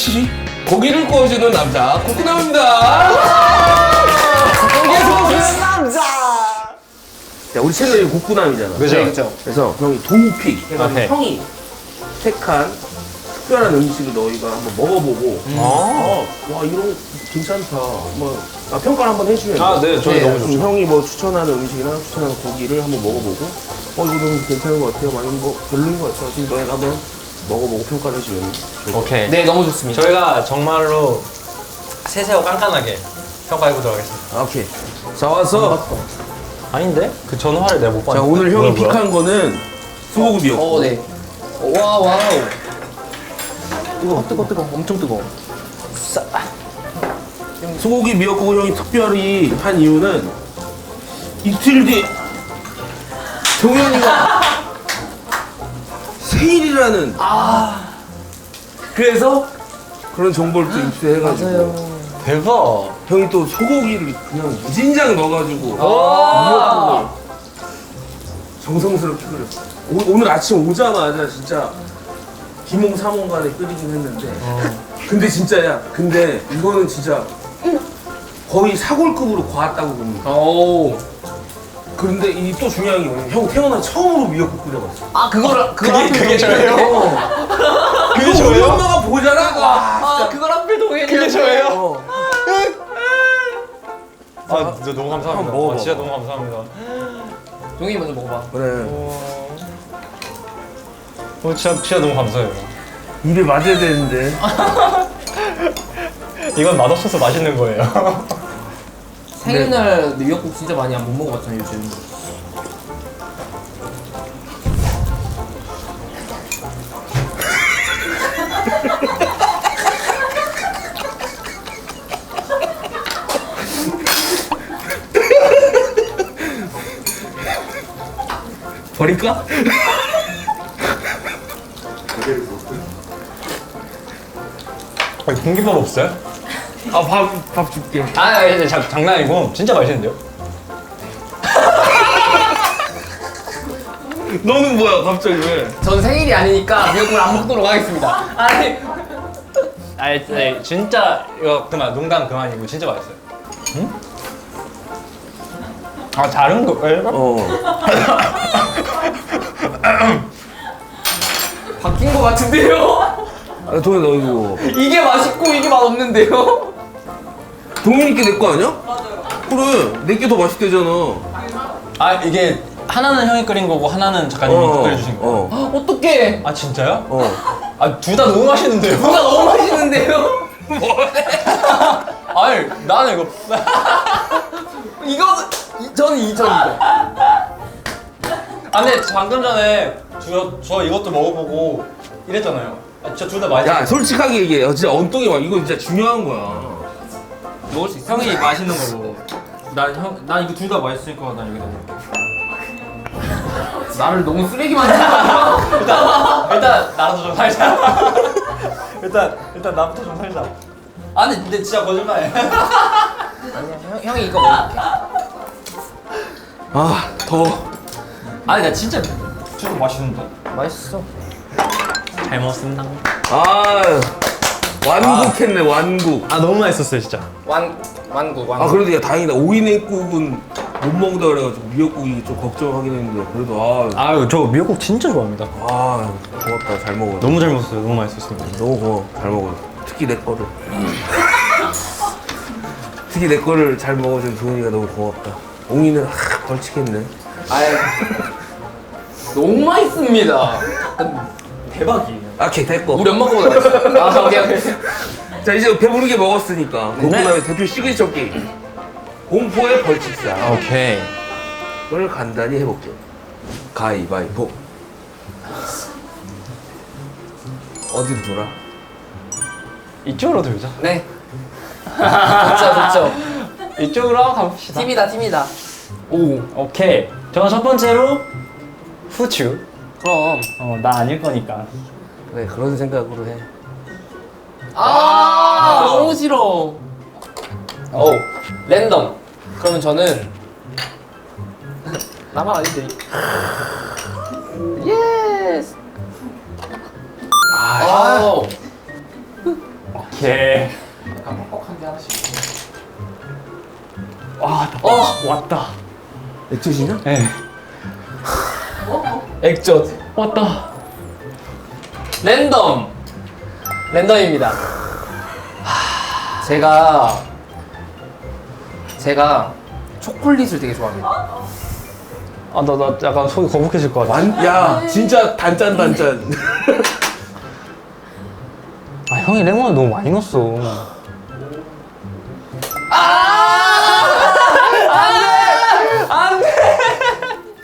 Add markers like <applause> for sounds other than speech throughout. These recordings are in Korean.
역시 고기를 구워주는 남자 코코남입니다. 고기에서 구워주는 남자. 야 우리 채널이 국구남이잖아. 그죠? 네, 그죠. 그래서 형이 도우픽 해가지고 오케이. 형이 택한 특별한 음식을 너희가 한번 먹어보고 아, 어, 와 이런 거 괜찮다. 뭐 아, 평가를 한번 해주면 아, 네, 저희 네, 너무 좋죠. 형이 뭐 추천하는 음식이나 추천하는 고기를 한번 먹어보고 어 이거 너무 괜찮은 것 같아요. 아니면 뭐 별로인 것 같아요. 지금 너희가 한번 먹어보고 평가를 해주면 좋을 것 오케이. 네, 너무 좋습니다. 저희가 정말로 세세하고 깐깐하게 평가해 보도록 하겠습니다. 같아요. 오케이. 자 와서 아닌데? 그 전화를 내가 못 봤는데. 자 오늘 형이 뭐야, 뭐야? 픽한 거는 소고기요. 어, 네. 와, 와우. 뜨거, 뜨거, 뜨거. 엄청 뜨거. 소고기 미역국 형이 특별히 한 이유는 이틀 뒤에 동현이가 생일이라는. 그래서 그런 정보를 또 입수해가지고. 대박. 형이 또 소고기를 그냥 무진장 넣어가지고. 아. 미역국을 정성스럽게 끓였어 오, 오늘 아침 오자마자 진짜 기몽 사몽간에 끓이긴 했는데. 근데 진짜야 근데 이거는 진짜 거의 사골급으로 과했다고 봅니다. 오. 그런데 이 또 중요한 게 뭐냐면 형 태어나 처음으로 미역국 끓여봤어 아, 그걸, 그걸 그게- 하필 그게 동의해요? <laughs> 어. 그게 이거 우리 저예요? 엄마가 보잖아 와 아, 그걸 하필 동의해요? 그게 저예요? 어. 아, 진짜 너무 감사합니다. 먹어봐. 아, 진짜 너무 감사합니다. 동희 먼저 먹어봐. 그래 어, 진짜, 진짜 너무 감사해요. 입에 맞아야 되는데 <laughs> 이건 맛없어서 맛있는 거예요. <laughs> 생일날 미역국 진짜 많이 안 못 먹어봤잖아요, 요즘. <laughs> 버릴까? 아니, 공깃밥 없어요? 아 밥 밥 줄게 아, 아니, 아니, 자, 장난 아니고 진짜 맛있는데요? <laughs> 너는 뭐야 갑자기 왜? 전 생일이 아니니까 미역국을 안 먹도록 하겠습니다. 아니, 아니, 아니, 진짜 이거 그만 농담 그만이고 진짜 맛있어요. 응? 아 다른 거? 에? 어 <laughs> 바뀐 것 같은데요? 아, 동현 너 이거 이게 맛있고 이게 맛없는데요? 동현이께 내 거 아니야? 맞아요 그래 내게 더 맛있대잖아 아 이게 하나는 형이 끓인 거고 하나는 작가님이 끓여주신 거. 요 어, 어떡해. 아 진짜요? 어. 아 둘 다 너무 맛있는데요? 누가 너무 맛있는데요? <laughs> 아니 나는 이거 <laughs> 이거, 이- 저는 이, 전 이거. 아 근데 방금 전에 저, 저 이것도 먹어보고 이랬잖아요. 아, 진짜 둘 다 맛있어. 야 솔직하게 얘기해 어, 진짜 엉덩이 와 이거 진짜 중요한 거야 먹을 수 있어. 형이 맛있는 걸로. 난 형, 난 이거 둘 다 맛있으니까 난 여기다 먹을게. 나를 너무 쓰레기 만드는 거 아니야? 일단 일단 나라도 좀 살자. 일단 일단 나부터 좀 살자. 아니 근데 진짜 거짓말해. 아니야, 형, 형이 이거 먹을게. 아 더워 아니 나 진짜 진짜 맛있는데. 맛있어. 잘 먹었습니다. 아 완국했네 완국 아 너무 맛있었어요 진짜. 완, 완국, 완국. 아 그래도 야 다행이다 오이냉국은 못 먹는다 그래가지고 미역국이 좀 걱정하긴 했는데 그래도 아, 아유 저 미역국 진짜 좋아합니다. 아 고맙다 잘 먹어 너무 잘 먹었어요. 너무 맛있었습니다. 너무 고마워 잘 먹어 특히 내 거를 특히 내 거를 잘 먹어준 동훈이가 너무 고맙다 옹이는 하, 벌칙했네 아유. 너무 맛있습니다. 대박이에요. 아, 오케이 됐고 우리 엄마 거보다 맛있어. 아, 오케이, 오케이. <laughs> 자 이제 배부르게 먹었으니까 고구마의 대표 시그니처 게임 공포의 벌칙상 오케이. 을 간단히 해볼게요 가위바위보 어디로 돌아? 이쪽으로 돌자. 네. 좋죠, <laughs> 좋죠. 이쪽으로 한번 가봅시다. 팀이다, 팀이다. 오 오케이. 저는 첫 번째로 후추. 그럼. 어 나 아닐 거니까. 그래 그런 생각으로 해 아, 너무 싫어. 오, 랜덤. 그러면 저는 나만 아닌데. 예스. 아, 오케이. 약간 뻑뻑한 게 하나씩. 와, 어! 왔다. 액젓이냐? 네. 액젓. 왔다. 랜덤. 랜덤입니다. 하, 제가 제가 초콜릿을 되게 좋아합니다. 아, 나, 나 약간 속이 거북해질 것 같아. 완, 야, 진짜 단짠 단짠. 아, 형이 레몬을 너무 많이 넣었어.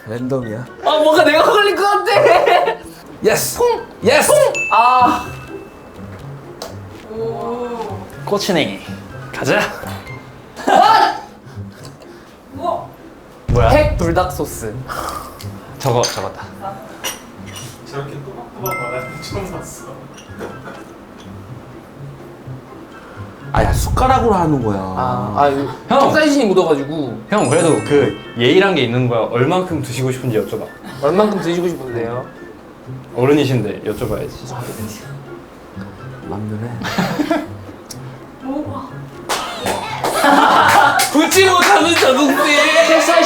랜덤이야. 아 뭔가 내가 걸릴 것 같아. 예스. 예스. 아 꼬치냉이. 가자. 뭐야? 팩 불닭 소스. 저거, 저거다. 저렇게 또박또박 말하는 처음 봤어. 아야 숟가락으로 하는 거야. 아, 아 이거 형! 턱사이신이 묻어가지고 형, 그래도 그 예의란 게 있는 거야. 얼만큼 드시고 싶은지 여쭤봐. 얼만큼 드시고 싶은데요? 어른이신데 여쭤봐야지. 맘대로 해. <laughs> 굳지 못하는 저동생. 턱사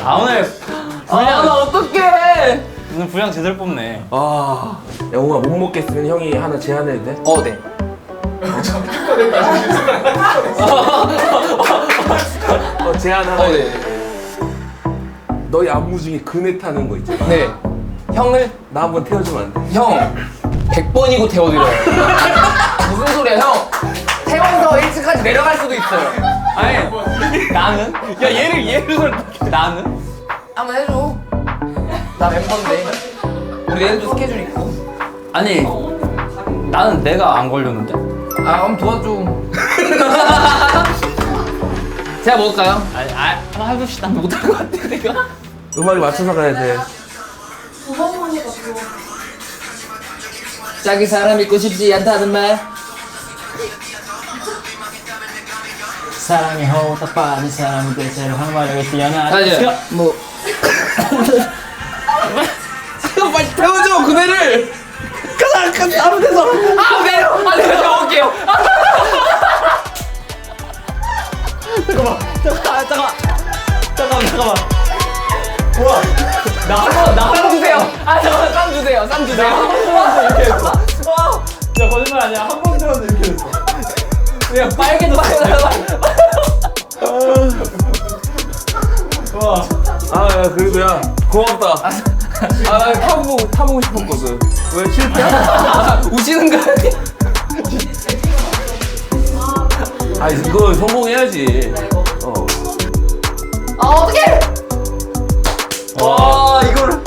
아, 오늘 아 나 어떡해. 오늘 분량 제대로 뽑네. 아, 영웅아 못 먹겠으면 형이 하나 제안해도 돼? 어 네. 어 제안 하나. 어 네. 너희 안무 중에 그네 타는 거 있잖아. 네. 형을 나 한번 태워주면 안 돼? 형 100번이고 태워드려요. 무슨 소리야 형? 태워서 1층까지 내려갈 수도 있어요. 아니, 나는? 야, 얘를, 얘를 설득해. 나는? 한번 해줘. 나 멤버인데. 우리 내일도 스케줄 있고. 아니, 나는 내가 안 걸렸는데? 아 한번 도와줘. <laughs> 제가 먹을까요? 아니, 아, 한번 해봅시다. 못할 것 같아 내가. 음악에 맞춰서 가야 돼. 자기 사람 믿고 싶지 않다는 말. 사랑에 호흡 빠진 사람은 대체로 항마력에 뛰어나. 아 이제 뭐. 지금 빨리 태워줘 그네를. 가자 가자 아무 데서. 아 내려. 아 내가 태워올게요. 잠깐만, 잠깐만, 잠깐만, 잠깐만, 잠깐만. 우와, 나 나, 나 주세요. 아 잠깐만 쌈 주세요. 쌈 주세요. 이렇게 했어. 와, 야 거짓말 아니야. 한 번 들었는데 이렇게 했어. 그냥 빨개졌어. 와, 아, 야, 그래도 야, 고맙다. 아, 나 타보고, 타보고 싶었거든. 왜 실패야? <laughs> 우시는 거 아니야? 아, 이거 성공해야지. 어. 아 어떡해! 와 이거를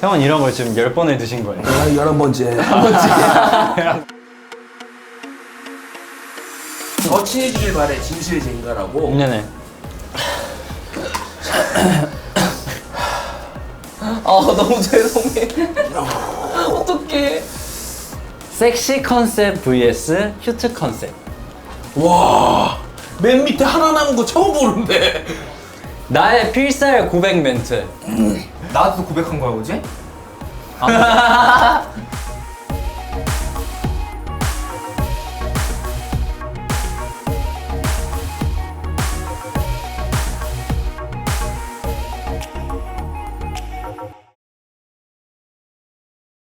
형은 이런 걸 지금 열 번을 드신 거예요. 아, 열한 번째. <laughs> <laughs> 더친 해지길 바래, 진실의 젠가라고. 네네. 아 너무 죄송해 <laughs> 어떡해 섹시 컨셉 vs 큐트 컨셉. 와, 맨 밑에 하나 남은 거 처음 보는데. 나의 필살 고백 멘트. 나도 고백한 거야 어제? <laughs>